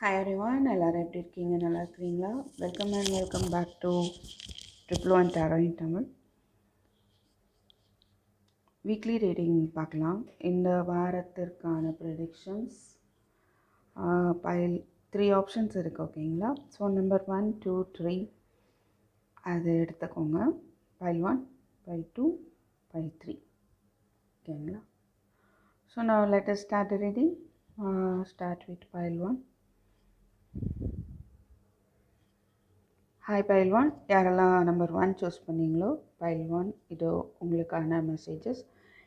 Hi அறிவான் எல்லோரும் எப்படி இருக்கீங்க? நல்லா இருக்கிறீங்களா? Welcome and welcome back to triple one tarot in Tamil weekly reading பார்க்கலாம். இந்த வாரத்திற்கான ப்ரெடிக்ஷன்ஸ் பைல் த்ரீ ஆப்ஷன்ஸ் இருக்குது ஓகேங்களா so number one two three அது எடுத்துக்கோங்க. Pile one by two by three ஓகேங்களா ஸோ நான் letter start reading start with pile one hi pile one யாரெல்லாம் நம்பர் ஒன் சூஸ் பண்ணீங்களோ பைல் ஒன் இதோ உங்களுக்கான மெசேஜஸ்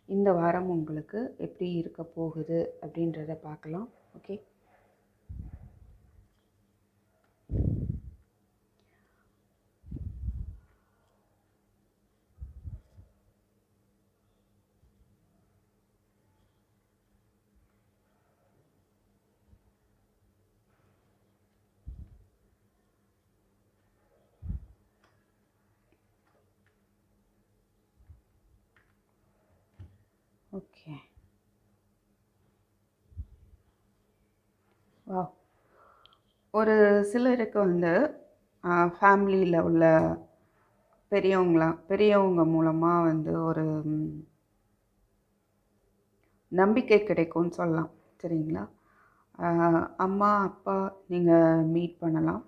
இந்த வாரம் உங்களுக்கு எப்படி இருக்க போகுது அப்படின்றத பார்க்கலாம். Okay okay. வா ஒரு சிலருக்கு வந்து ஃபேமிலியில் உள்ள பெரியவங்களா பெரியவங்க மூலமாக வந்து ஒரு நம்பிக்கை கிடைக்கும்னு சொல்லலாம். சரிங்களா? அம்மா அப்பா நீங்கள் மீட் பண்ணலாம்.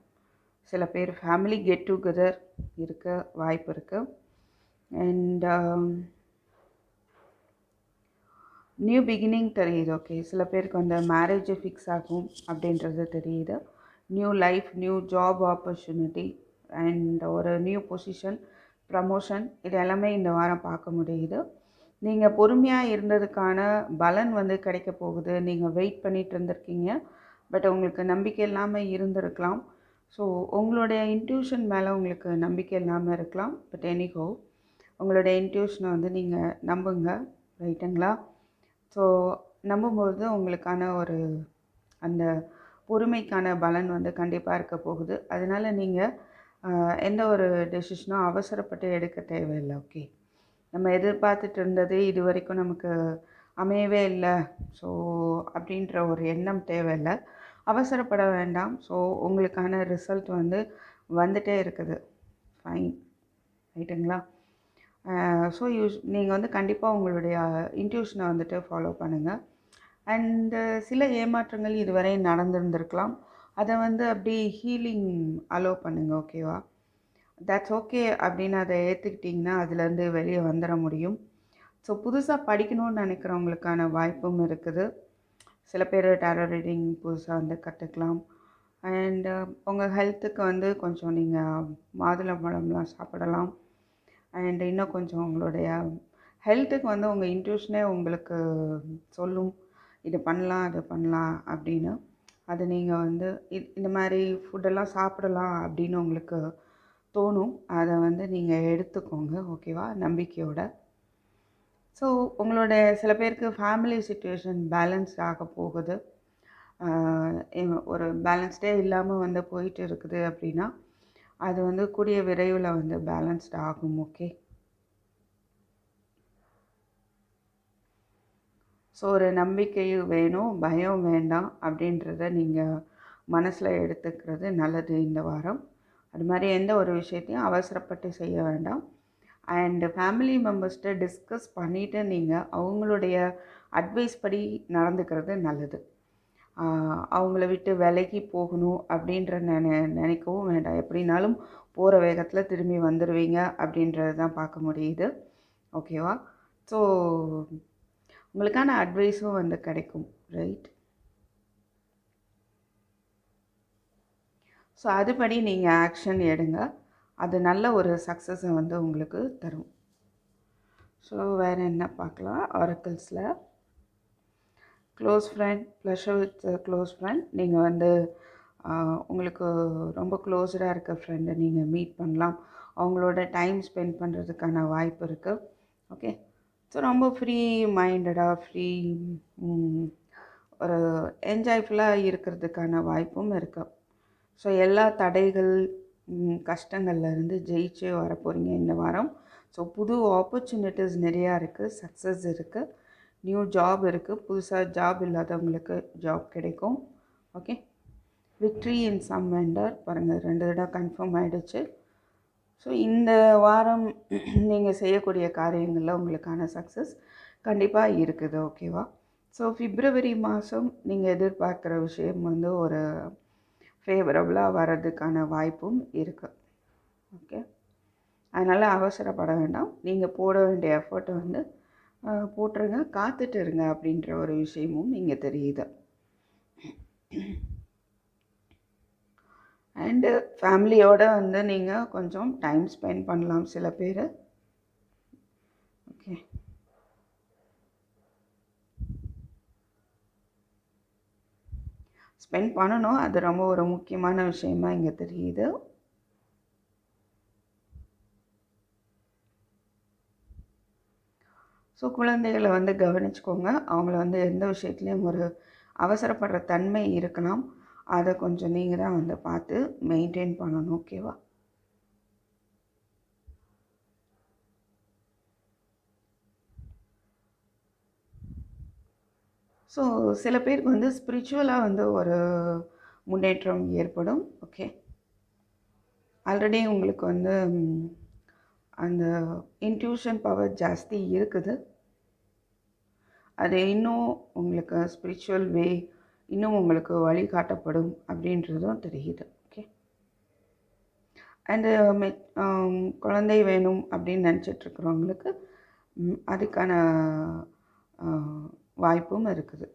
சில பேர் ஃபேமிலி கெட் டுகெதர் இருக்க வாய்ப்பு இருக்குது அண்ட் நியூ பிகினிங் தெரியுது ஓகே சில பேருக்கு வந்து மேரேஜ் ஃபிக்ஸ் ஆகும் அப்படின்றது தெரியுது. New life new job opportunity and ஒரு நியூ பொசிஷன் ப்ரமோஷன் இது எல்லாமே இந்த வாரம் பார்க்க முடியுது. நீங்கள் பொறுமையாக இருந்ததுக்கான பலன் வந்து கிடைக்க போகுது. நீங்கள் வெயிட் பண்ணிகிட்டு இருந்திருக்கீங்க. பட் உங்களுக்கு நம்பிக்கை இல்லாமல் இருந்திருக்கலாம். ஸோ உங்களுடைய இன்ட்யூஷன் மேலே உங்களுக்கு நம்பிக்கை இல்லாமல் இருக்கலாம். பட் எனிஹோ உங்களுடைய இன்ட்யூஷனை வந்து நீங்கள் நம்புங்க. ரைட்டுங்களா ஸோ நம்பும்போது உங்களுக்கான ஒரு அந்த பொறுமைக்கான பலன் வந்து கண்டிப்பாக இருக்க போகுது. அதனால் நீங்கள் எந்த ஒரு டெசிஷனும் அவசரப்பட்டு எடுக்க தேவையில்லை ஓகே நம்ம எதிர்பார்த்துட்டு இருந்தது இது வரைக்கும் நமக்கு அமையவே இல்லை. ஸோ அப்படின்ற ஒரு எண்ணம் தேவையில்லை. அவசரப்பட வேண்டாம். ஸோ உங்களுக்கான ரிசல்ட் வந்து வந்துட்டே இருக்குது. ஃபைன் ரைட்டுங்களா ஸோ யூஸ் நீங்கள் வந்து கண்டிப்பாக உங்களுடைய இன்ட்யூஷனை வந்துட்டு ஃபாலோ பண்ணுங்கள் அண்டு சில ஏமாற்றங்கள் இதுவரை நடந்திருந்திருக்கலாம். அதை வந்து அப்படி ஹீலிங் அலோவ் பண்ணுங்கள் ஓகேவா தட்ஸ் ஓகே அப்படின்னு அதை ஏற்றுக்கிட்டிங்கன்னா அதுலேருந்து வெளியே வந்துட முடியும். ஸோ புதுசாக படிக்கணும்னு நினைக்கிறவங்களுக்கான வாய்ப்பும் இருக்குது. சில பேர் டேரோ ரீடிங் புதுசாக வந்து கற்றுக்கலாம் அண்டு உங்கள் ஹெல்த்துக்கு வந்து கொஞ்சம் நீங்கள் மாதுளம்பழம்லாம் சாப்பிடலாம். அண்ட் இன்னும் கொஞ்சம் உங்களுடைய ஹெல்த்துக்கு வந்து உங்கள் இன்ட்யூஷனே உங்களுக்கு சொல்லும். இது பண்ணலாம் அது பண்ணலாம் அப்படின்னு. அது நீங்கள் வந்து இந்த மாதிரி ஃபுட்டெல்லாம் சாப்பிடலாம் அப்படின்னு உங்களுக்கு தோணும். அதை வந்து நீங்கள் எடுத்துக்கோங்க ஓகேவா நம்பிக்கையோட. ஸோ உங்களோட சில பேருக்கு ஃபேமிலி சுச்சுவேஷன் பேலன்ஸ் ஆக போகுது. ஒரு பேலன்ஸ்டே இல்லாமல் வந்து போயிட்டு இருக்குது அப்படின்னா அது வந்து கூடிய விரைவில் வந்து பேலன்ஸ்ட் ஆகும் ஓகே ஸோ ஒரு நம்பிக்கையும் வேணும் பயம் வேண்டாம் அப்படின்றத நீங்கள் மனசில் எடுத்துக்கிறது நல்லது இந்த வாரம். அது மாதிரி எந்த ஒரு விஷயத்தையும் அவசரப்பட்டு செய்ய வேண்டாம். அண்டு ஃபேமிலி மெம்பர்ஸ்கிட்ட டிஸ்கஸ் பண்ணிவிட்டு நீங்கள் அவங்களுடைய அட்வைஸ் படி நடந்துக்கிறது நல்லது. அவங்கள விட்டு விலகி போகணும் அப்படின்ற நினை நினைக்கவும் வேண்டாம். எப்படினாலும் போகிற வேகத்தில் திரும்பி வந்துடுவீங்க அப்படின்றது தான் பார்க்க முடியுது. ஓகேவா? ஸோ உங்களுக்கான அட்வைஸும் வந்து கிடைக்கும் ரைட் ஸோ அதுபடி நீங்கள் ஆக்ஷன் எடுங்க. அது நல்ல ஒரு சக்ஸஸை வந்து உங்களுக்கு தரும். ஸோ வேறு என்ன பார்க்கலாம்? ஆரக்கிள்ஸில் close friend pleasure with close friend நீங்கள் வந்து உங்களுக்கு ரொம்ப க்ளோஸ்டாக இருக்க ஃப்ரெண்டை நீங்கள் மீட் பண்ணலாம். அவங்களோட டைம் ஸ்பெண்ட் பண்ணுறதுக்கான வாய்ப்பு இருக்குது ஓகே ஸோ ரொம்ப ஃப்ரீ மைண்டடாக ஃப்ரீ ஒரு என்ஜாய்ஃபுல்லாக இருக்கிறதுக்கான வாய்ப்பும் இருக்குது ஸோ எல்லா தடைகள் கஷ்டங்கள்லேருந்து கஷ்டங்கள்ல ஜெயிச்சு வர போகிறீங்க இந்த வாரம். ஸோ புது ஆப்பர்ச்சுனிட்டிஸ் நிறையா இருக்குது சக்ஸஸ் இருக்குது நியூ ஜாப் இருக்குது புதுசாக ஜாப் இல்லாதவங்களுக்கு ஜாப் கிடைக்கும். Okay victory in some vendor பாருங்கள் ரெண்டு தடவை கன்ஃபார்ம் ஆகிடுச்சு ஸோ இந்த வாரம் நீங்கள் செய்யக்கூடிய காரியங்களில் உங்களுக்கான சக்ஸஸ் கண்டிப்பாக இருக்குது. ஓகேவா ஸோ பிப்ரவரி மாதம் நீங்கள் எதிர்பார்க்குற விஷயம் வந்து ஒரு ஃபேவரபுளாக வர்றதுக்கான வாய்ப்பும் இருக்குது ஓகே அதனால் அவசரப்பட வேண்டாம். நீங்கள் போட வேண்டிய எஃபர்ட்டை வந்து போட்டுருங்க. காத்துட்டு இருங்க அப்படின்ற ஒரு விஷயமும் இங்கே தெரியுது. அண்டு ஃபேமிலியோட வந்து நீங்கள் கொஞ்சம் டைம் ஸ்பெண்ட் பண்ணலாம் சில பேர். ஓகே ஸ்பெண்ட் பண்ணணும். அது ரொம்ப ஒரு முக்கியமான விஷயமா இங்கே தெரியுது. ஸோ குழந்தைகளை வந்து கவனிச்சுக்கோங்க. அவங்கள வந்து எந்த விஷயத்துலையும் ஒரு அவசரப்படுற தன்மை இருக்கலாம். அதை கொஞ்சம் நீங்கள் தான் வந்து பார்த்து மெயின்டைன் பண்ணணும் ஓகேவா ஸோ சில பேருக்கு வந்து ஸ்பிரிச்சுவலாக வந்து ஒரு முன்னேற்றம் ஏற்படும் ஓகே ஆல்ரெடி உங்களுக்கு வந்து அந்த இன்ட்யூஷன் பவர் ஜாஸ்தி இருக்குது. அது இன்னும் உங்களுக்கு ஸ்பிரிச்சுவல் வே இன்னும் உங்களுக்கு வழிகாட்டப்படும் அப்படின்றதும் தெரியுது. ஓகே அண்டு um, um, குழந்தை வேணும் அப்படின்னு நினச்சிட்ருக்குறவங்களுக்கு அதுக்கான வாய்ப்பும் இருக்குது.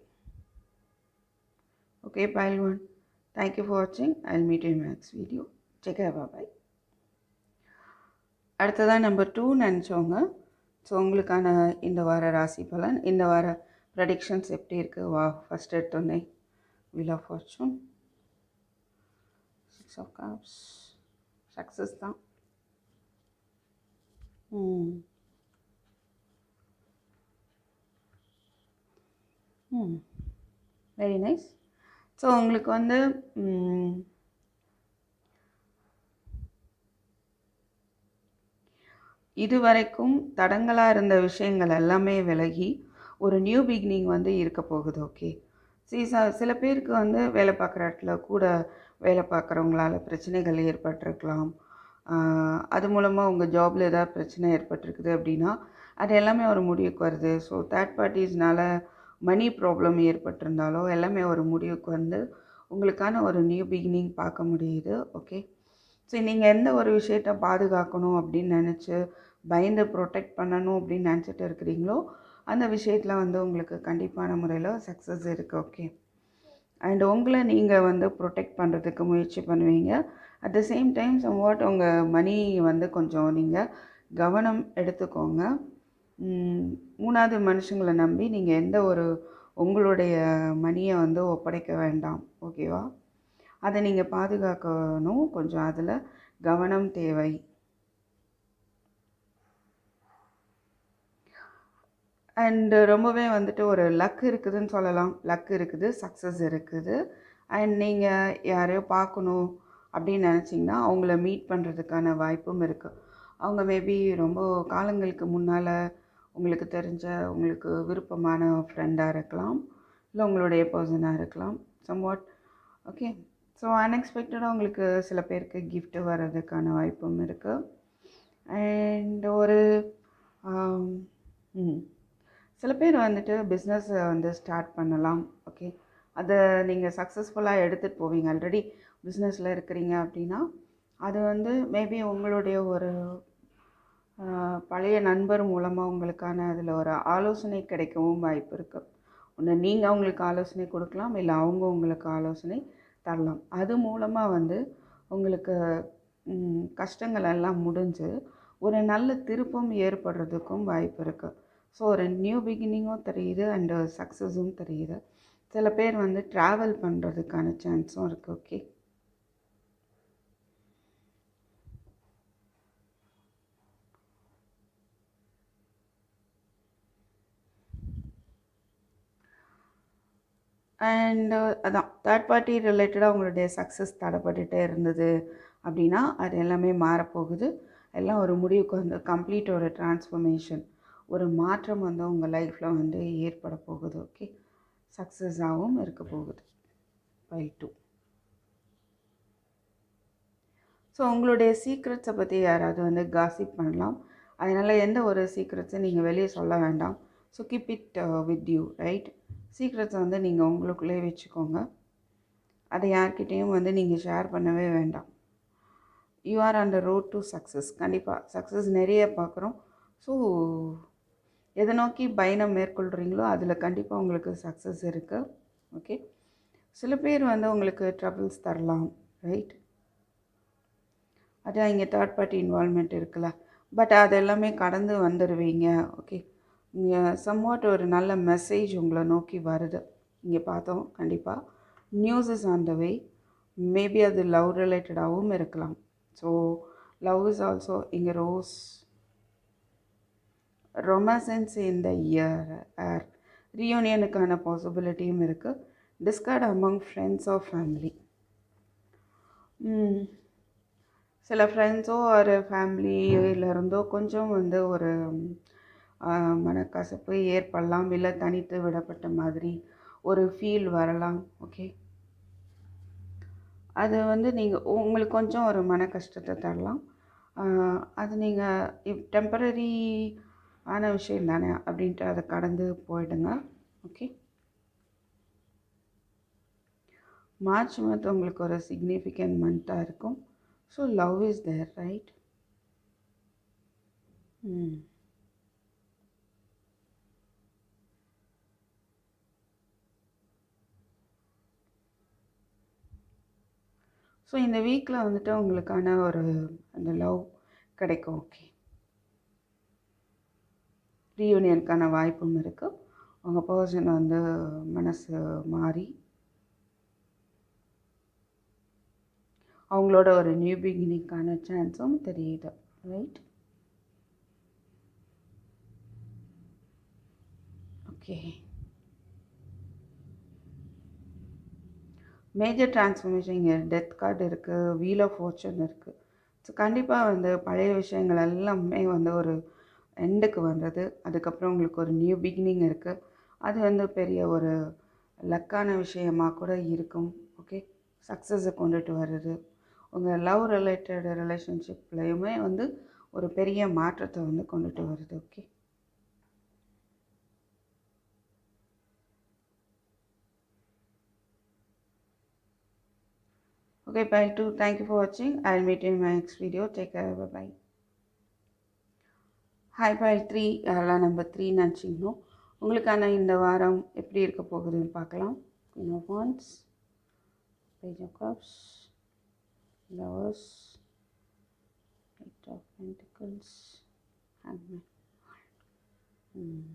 Okay pile one thank you for வாட்சிங் I meet you next video check bye அடுத்ததாக நம்பர் டூ நினச்சவங்க ஸோ உங்களுக்கான இந்த வார ராசி பலன் இந்த வார ப்ரடிக்ஷன்ஸ் எப்படி இருக்குது வா ஃபஸ்ட் எடுத்தோடனே wheel of fortune six of cups success தான். ம் ம் வெரி நைஸ் ஸோ உங்களுக்கு வந்து hmm, இதுவரைக்கும் தடங்களாக இருந்த விஷயங்கள் எல்லாமே விலகி ஒரு நியூ பிகினிங் வந்து இருக்க போகுது ஓகே சி சில பேருக்கு வந்து வேலை பார்க்குற இடத்துல கூட வேலை பார்க்குறவங்களால பிரச்சனைகள் ஏற்பட்டிருக்கலாம். அது மூலமாக உங்கள் ஜாபில் ஏதாவது பிரச்சனை ஏற்பட்டிருக்குது அப்படின்னா அது எல்லாமே ஒரு முடிவுக்கு வருது. ஸோ தேர்ட் பார்ட்டிஸ்னால மணி ப்ராப்ளம் ஏற்பட்டிருந்தாலோ எல்லாமே ஒரு முடிவுக்கு வந்து உங்களுக்கான ஒரு நியூ பிகினிங் பார்க்க முடியுது ஓகே சரி நீங்கள் எந்த ஒரு விஷயத்த பாதுகாக்கணும் அப்படின்னு நினச்சி பயந்து ப்ரொடெக்ட் பண்ணணும் அப்படின்னு நினச்சிட்டு இருக்கிறீங்களோ அந்த விஷயத்தில் வந்து உங்களுக்கு கண்டிப்பான முறையில் சக்ஸஸ் இருக்குது ஓகே அண்ட் உங்களை நீங்கள் வந்து ப்ரொடெக்ட் பண்ணுறதுக்கு முயற்சி பண்ணுவீங்க. At the same time somewhat உங்கள் மணி வந்து கொஞ்சம் நீங்கள் கவனம் எடுத்துக்கோங்க. மூணாவது மனுஷங்களை நம்பி நீங்கள் எந்த ஒரு உங்களுடைய மணியை வந்து ஒப்படைக்க வேண்டாம் ஓகேவா அதை நீங்கள் பாதுகாக்கணும். கொஞ்சம் அதில் கவனம் தேவை. அண்டு ரொம்பவே வந்துட்டு ஒரு லக் இருக்குதுன்னு சொல்லலாம். லக் இருக்குது சக்ஸஸ் இருக்குது. அண்ட் நீங்கள் யாரையோ பார்க்கணும் அப்படின்னு நினச்சிங்கன்னா அவங்கள மீட் பண்ணுறதுக்கான வாய்ப்பும் இருக்குது அவங்க மேபி ரொம்ப காலங்களுக்கு முன்னால் உங்களுக்கு தெரிஞ்ச உங்களுக்கு விருப்பமான ஃப்ரெண்டாக இருக்கலாம். இல்லை உங்களுடைய பர்சனாக இருக்கலாம். சம்வாட் ஓகே ஸோ அன்எக்ஸ்பெக்டடாக உங்களுக்கு சில பேருக்கு கிஃப்ட் வர்றதுக்கான வாய்ப்பும் இருக்குது அண்ட் ஒரு சில பேர் வந்துட்டு பிஸ்னஸை வந்து ஸ்டார்ட் பண்ணலாம் ஓகே அதை நீங்கள் சக்ஸஸ்ஃபுல்லாக எடுத்துகிட்டு போவீங்க. ஆல்ரெடி பிஸ்னஸில் இருக்கிறீங்க அப்படின்னா அது வந்து மேபி உங்களுடைய ஒரு பழைய நண்பர் மூலமாக உங்களுக்கான அதில் ஒரு ஆலோசனை கிடைக்கவும் வாய்ப்பு இருக்குது ஒன்று நீங்கள் அவங்களுக்கு ஆலோசனை கொடுக்கலாம் இல்லை அவங்க உங்களுக்கு ஆலோசனை தரலாம் அது மூலமாக வந்து உங்களுக்கு கஷ்டங்கள் எல்லாம் முடிஞ்சு ஒரு நல்ல திருப்பம் ஏற்படுறதுக்கும் வாய்ப்பு இருக்குது ஸோ ஒரு நியூ பிகினிங்கும் தெரியுது அண்டு சக்ஸஸும் தெரியுது. சில பேர் வந்து ட்ராவல் பண்ணுறதுக்கான சான்ஸும் இருக்குது ஓகே அண்டு uh, அதான் தேர்ட் பார்ட்டி ரிலேட்டடாக உங்களுடைய சக்ஸஸ் தடைப்பட்டுகிட்டே இருந்தது அப்படின்னா அது எல்லாமே மாறப்போகுது. எல்லாம் ஒரு முடிவுக்கு வந்து கம்ப்ளீட் ஒரு டிரான்ஸ்ஃபர்மேஷன் ஒரு மாற்றம் வந்து உங்கள் லைஃப்பில் வந்து ஏற்பட போகுது ஓகே சக்ஸஸாகவும் இருக்க போகுது. பை டூ ஸோ உங்களுடைய சீக்ரெட்ஸை பற்றி யாராவது வந்து காசிப் பண்ணலாம். அதனால் எந்த ஒரு சீக்ரெட்ஸும் நீங்கள் வெளியே சொல்ல வேண்டாம். So keep it with you right சீக்கிரத்தை வந்து நீங்கள் உங்களுக்குள்ளே வச்சுக்கோங்க. அதை யார்கிட்டேயும் வந்து நீங்கள் ஷேர் பண்ணவே வேண்டாம். You are on the road to success கண்டிப்பாக சக்ஸஸ் நிறைய பார்க்குறோம் ஸோ எதை நோக்கி பயணம் மேற்கொள்கிறீங்களோ அதில் கண்டிப்பாக உங்களுக்கு சக்ஸஸ் இருக்குது ஓகே சில பேர் வந்து உங்களுக்கு ட்ரபிள்ஸ் தரலாம் ரைட் அதான் இங்கே தேர்ட் பார்ட்டி இன்வால்மெண்ட் இருக்குல்ல. பட் அது எல்லாமே கடந்து வந்துடுவீங்க ஓகே சம்வாட் ஒரு நல்ல மெசேஜ் உங்களை நோக்கி வருது. இங்கே பார்த்தோம் கண்டிப்பாக news is on the way maybe அது லவ் ரிலேட்டடாகவும் இருக்கலாம். ஸோ லவ் இஸ் ஆல்சோ இங்கே rose romances in the year air ரியூனியனுக்கான பாசிபிலிட்டியும் இருக்குது discord among friends of family சில ஃப்ரெண்ட்ஸோ ஒரு ஃபேமிலியிலேருந்தோ கொஞ்சம் வந்து ஒரு மனக்கசப்பு ஏற்படலாம் இல்லை தனித்து விடப்பட்ட மாதிரி ஒரு ஃபீல் வரலாம் ஓகே அது வந்து நீங்கள் உங்களுக்கு கொஞ்சம் ஒரு மன கஷ்டத்தை தரலாம் அது நீங்கள் இப் டெம்பரரி ஆன விஷயம் தானே அப்படின்ட்டு அதை கடந்து போயிடுங்க ஓகே மார்ச் மந்த் உங்களுக்கு ஒரு சிக்னிஃபிகண்ட் மந்த்தாக இருக்கும். So love is there right ம். ஸோ இந்த வீக்கில் வந்துட்டு உங்களுக்கான ஒரு அந்த லவ் கிடைக்கும் ஓகே ரீயூனியனுக்கான வாய்ப்பும் இருக்குது உங்கள் பர்சன் வந்து மனசு மாறி அவங்களோட ஒரு நியூ பிகினிங்கான சான்ஸும் தெரியுது ரைட் ஓகே மேஜர் டிரான்ஸ்ஃபர்மேஷன் இங்கே டெத் கார்டு இருக்குது வீல் ஆஃப் ஃபார்ச்சூன் இருக்குது ஸோ கண்டிப்பாக வந்து பழைய விஷயங்கள் எல்லாமே வந்து ஒரு எண்டுக்கு வந்தது அதுக்கப்புறம் உங்களுக்கு ஒரு நியூ பிகினிங் இருக்குது அது வந்து பெரிய ஒரு லக்கான விஷயமாக கூட இருக்கும். ஓகே சக்ஸஸை கொண்டுட்டு வர்றது. உங்கள் லவ் ரிலேட்டட் ரிலேஷன்ஷிப்லையுமே வந்து ஒரு பெரிய மாற்றத்தை வந்து கொண்டுட்டு வருது okay okay by two thank you for watching. I'll meet you in my next video. Take care. Bye bye. Hi bye three அதெல்லாம் நம்பர் த்ரீ நினச்சிக்கணும் உங்களுக்கான இந்த வாரம் எப்படி இருக்க போகுதுன்னு பார்க்கலாம் queen of wands page of cups lovers of of pentacles ம்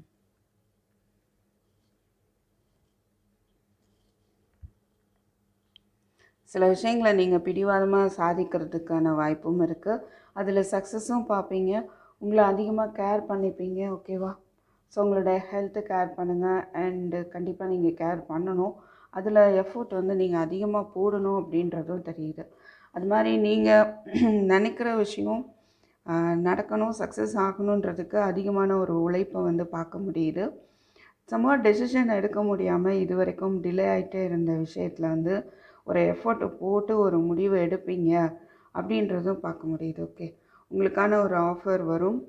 சில விஷயங்களை நீங்கள் பிடிவாதமாக சாதிக்கிறதுக்கான வாய்ப்பும் இருக்குது அதில் சக்ஸஸும் பார்ப்பீங்க உங்களை அதிகமாக கேர் பண்ணிப்பீங்க ஓகேவா ஸோ உங்களோட ஹெல்த்தை கேர் பண்ணுங்கள் அண்டு கண்டிப்பாக நீங்கள் கேர் பண்ணணும். அதில் எஃபோர்ட் வந்து நீங்கள் அதிகமாக போடணும் அப்படின்றதும் தெரியுது. அது மாதிரி நீங்கள் நினைக்கிற விஷயம் நடக்கணும் சக்ஸஸ் ஆகணுன்றதுக்கு அதிகமான ஒரு உழைப்பை வந்து பார்க்க முடியுது. சமூக டெசிஷன் எடுக்க முடியாமல் இது வரைக்கும் டிலே ஆகிட்டே இருந்த விஷயத்தில் வந்து ஒரு எஃபோர்ட்டை போட்டு ஒரு முடிவு எடுப்பீங்க. அப்படின்றதும் பார்க்க முடியுது. ஓகே உங்களுக்கான ஒரு ஆஃபர் வரும்.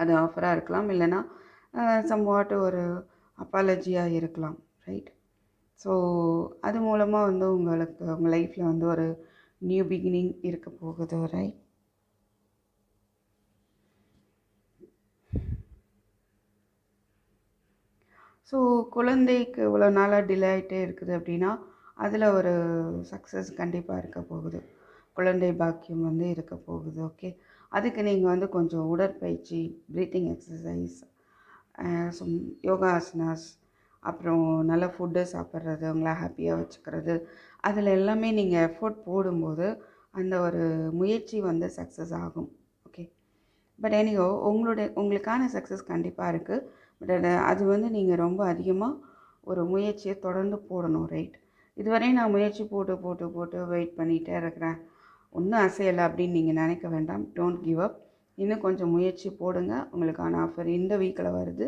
அது ஆஃபராக இருக்கலாம். இல்லைன்னா சம்வாட் ஒரு அப்பாலஜியாக இருக்கலாம். ரைட் ஸோ அது மூலமாக வந்து உங்களுக்கு உங்கள் லைஃப்பில் வந்து ஒரு நியூ பிகினிங் இருக்க போகுது. ரைட் ஸோ குழந்தைக்கு இவ்வளோ நாளாக டிலே ஆகிட்டே இருக்குது அப்படின்னா அதில் ஒரு சக்ஸஸ் கண்டிப்பாக இருக்க போகுது. குழந்தை பாக்கியம் வந்து இருக்க போகுது ஓகே அதுக்கு நீங்கள் வந்து கொஞ்சம் உடற்பயிற்சி ப்ரீத்திங் எக்ஸசைஸ் சும் யோகாசனாஸ் அப்புறம் நல்ல ஃபுட்டு சாப்பிட்றது உங்களை ஹாப்பியாக வச்சுக்கிறது அதில் எல்லாமே நீங்கள் எஃபோர்ட் போடும்போது அந்த ஒரு முயற்சி வந்து சக்ஸஸ் ஆகும் ஓகே பட் எனியோ உங்களுடைய உங்களுக்கான சக்ஸஸ் கண்டிப்பாக இருக்குது பட் அது அது வந்து நீங்கள் ரொம்ப அதிகமாக ஒரு முயற்சியை தொடர்ந்து போடணும் ரைட் இதுவரையும் நான் முயற்சி போட்டு போட்டு போட்டு வெயிட் பண்ணிகிட்டே இருக்கிறேன். ஒன்றும் அசையலை அப்படின்னு நீங்கள் நினைக்க வேண்டாம். டோன்ட் கிவ் அப் இன்னும் கொஞ்சம் முயற்சி போடுங்க. உங்களுக்கான ஆஃபர் இந்த வீக்கில் வருது.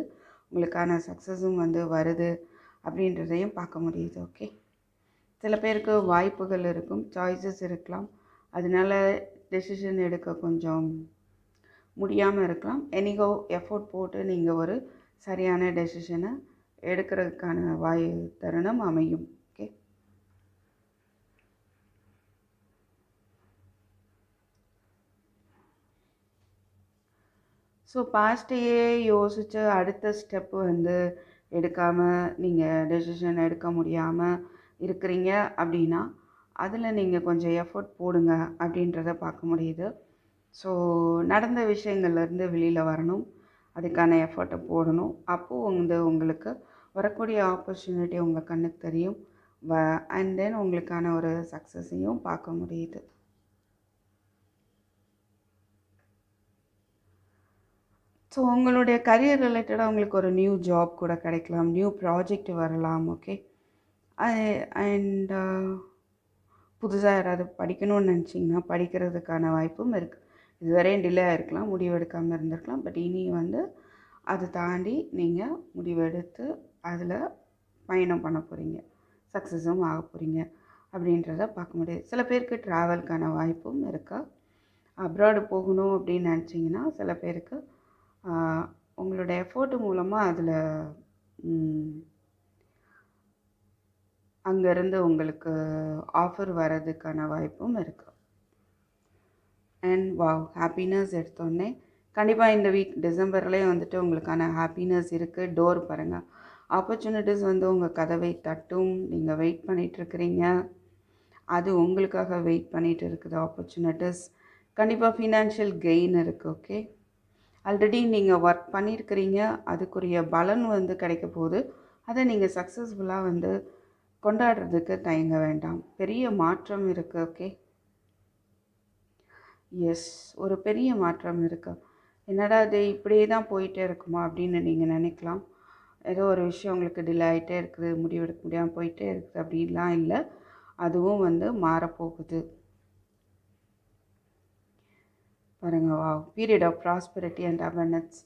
உங்களுக்கான சக்ஸஸும் வந்து வருது அப்படின்றதையும் பார்க்க முடியுது ஓகே சில பேருக்கு வாய்ப்புகள் இருக்கும் சாய்ஸஸ் இருக்கலாம். அதனால டெசிஷன் எடுக்க கொஞ்சம் முடியாமல் இருக்கலாம். எனிகோ எஃபோர்ட் போட்டு நீங்கள் ஒரு சரியான டெசிஷனை எடுக்கிறதுக்கான வாய் தருணம் அமையும் ஓகே ஸோ பாஸ்ட்டையே யோசித்து அடுத்த ஸ்டெப்பு வந்து எடுக்காமல் நீங்கள் டெசிஷன் எடுக்க முடியாமல் இருக்கிறீங்க அப்படின்னா அதில் நீங்கள் கொஞ்சம் எஃபோர்ட் போடுங்க அப்படின்றத பார்க்க முடியுது. ஸோ நடந்த விஷயங்கள்லேருந்து வெளியில் வரணும். அதுக்கான எஃபர்ட்டை போடணும். அப்போது வந்து உங்களுக்கு வரக்கூடிய ஆப்பர்ச்சுனிட்டி உங்கள் கண்ணுக்கு தெரியும். வ அண்ட் தென் உங்களுக்கான ஒரு சக்ஸஸையும் பார்க்க முடியுது. ஸோ உங்களுடைய கரியர் ரிலேட்டடாக உங்களுக்கு ஒரு நியூ ஜாப் கூட கிடைக்கலாம். நியூ ப்ராஜெக்ட் வரலாம் ஓகே அண்ட் புதுசாக யாராவது படிக்கணும்னு நினச்சிங்கன்னா படிக்கிறதுக்கான வாய்ப்பும் இருக்குது இதுவரையும் டிலே ஆகிருக்கலாம் முடிவெடுக்காமல் இருந்திருக்கலாம். பட் இனி வந்து அதை தாண்டி நீங்கள் முடிவெடுத்து அதில் பயணம் பண்ண போகிறீங்க சக்ஸஸும் ஆக போகிறீங்க அப்படின்றத பார்க்க முடியாது. சில பேருக்கு ட்ராவலுக்கான வாய்ப்பும் இருக்கா? அப்ராடு போகணும் அப்படின்னு நினச்சிங்கன்னா சில பேருக்கு உங்களோட எஃபோர்ட்டு மூலமாக அதில் அங்கேருந்து உங்களுக்கு ஆஃபர் வர்றதுக்கான வாய்ப்பும் இருக்குது அண்ட் வாவ் ஹாப்பினஸ் எடுத்தோடனே கண்டிப்பாக இந்த வீக் டிசம்பர்லேயே வந்துட்டு உங்களுக்கான ஹாப்பினஸ் இருக்குது டோர் பாருங்கள் ஆப்பர்ச்சுனிட்டிஸ் வந்து உங்கள் கதவை தட்டும். நீங்கள் வெயிட் பண்ணிகிட்ருக்கிறீங்க அது உங்களுக்காக வெயிட் பண்ணிகிட்டு இருக்குது ஆப்பர்ச்சுனிட்டிஸ் கண்டிப்பாக ஃபினான்ஷியல் கெயின் இருக்குது ஓகே ஆல்ரெடி நீங்கள் ஒர்க் பண்ணியிருக்கிறீங்க அதுக்குரிய பலன் வந்து கிடைக்க போகுது. அதை நீங்கள் சக்ஸஸ்ஃபுல்லாக வந்து கொண்டாடுறதுக்கு தயங்க வேண்டாம். பெரிய மாற்றம் இருக்குது ஓகே எஸ் ஒரு பெரிய மாற்றம் இருக்குது என்னடா அது இப்படியே தான் போயிட்டே இருக்குமா அப்படின்னு நீங்கள் நினைக்கலாம். ஏதோ ஒரு விஷயம் உங்களுக்கு டிலே ஆகிட்டே இருக்குது முடிவெடுக்க முடியாமல் போயிட்டே இருக்குது அப்படின்லாம் இல்லை. அதுவும் வந்து மாறப்போகுது பாருங்க வா period of prosperity and abundance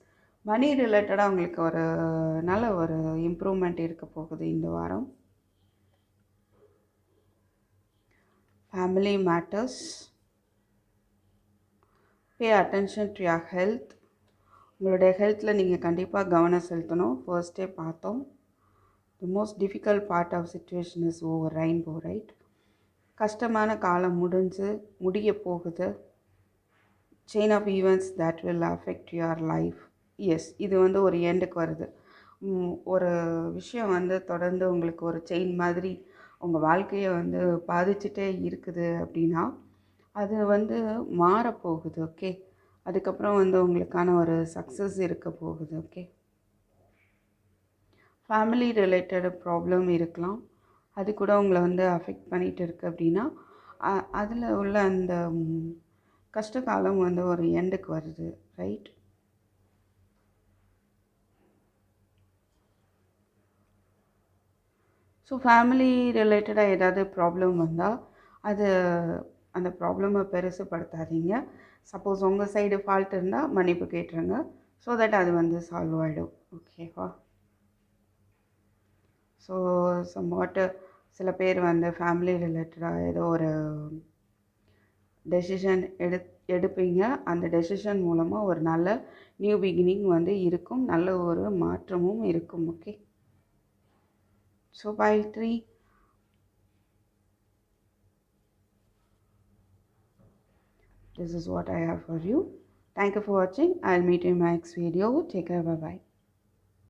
money ரிலேட்டடாக உங்களுக்கு ஒரு நல்ல ஒரு இம்ப்ரூவ்மெண்ட் இருக்க போகுது இந்த வாரம். Family matters pay attention to your health உங்களுடைய ஹெல்த்தில் நீங்கள் கண்டிப்பாக கவனம் செலுத்தணும். ஃபர்ஸ்டே பார்த்தோம். The most difficult part of situation is over rainbow right கஷ்டமான காலம் முடிஞ்சு முடிய போகுது. Chain of events that will affect your life yes இது வந்து ஒரு எண்டுக்கு வருது. ஒரு விஷயம் வந்து தொடர்ந்து உங்களுக்கு ஒரு செயின் மாதிரி உங்கள் வாழ்க்கையை வந்து பாதிச்சுட்டே இருக்குது அப்படின்னா அது வந்து மாறப்போகுது ஓகே அதுக்கப்புறம் வந்து உங்களுக்கான ஒரு சக்ஸஸ் இருக்க போகுது ஓகே ஃபேமிலி ரிலேட்டட் ப்ராப்ளம் இருக்கலாம். அது கூட உங்களை வந்து அஃபெக்ட் பண்ணிகிட்டு இருக்குது அப்படின்னா அதில் உள்ள அந்த கஷ்ட காலம் வந்து ஒரு எண்டுக்கு வருது ரைட் ஸோ ஃபேமிலி ரிலேட்டடாக ஏதாவது ப்ராப்ளம் வந்தால் அது அந்த ப்ராப்ளமை பெருசுப்படுத்தாதீங்க சப்போஸ் உங்கள் சைடு ஃபால்ட் இருந்தால் மன்னிப்பு கேட்டுருங்க ஸோ தட் அது வந்து சால்வ் ஆகிடும் ஓகேவா ஸோ சம் வாட்டு சில பேர் வந்து ஃபேமிலி ரிலேட்டடாக ஏதோ ஒரு டெசிஷன் எடு எடுப்பீங்க அந்த டெசிஷன் மூலமாக ஒரு நல்ல நியூ பிகினிங் வந்து இருக்கும் நல்ல ஒரு மாற்றமும் இருக்கும் okay so pile three this is what I have for you. Thank you for watching. I'll meet you in my next video. Take care. Bye bye.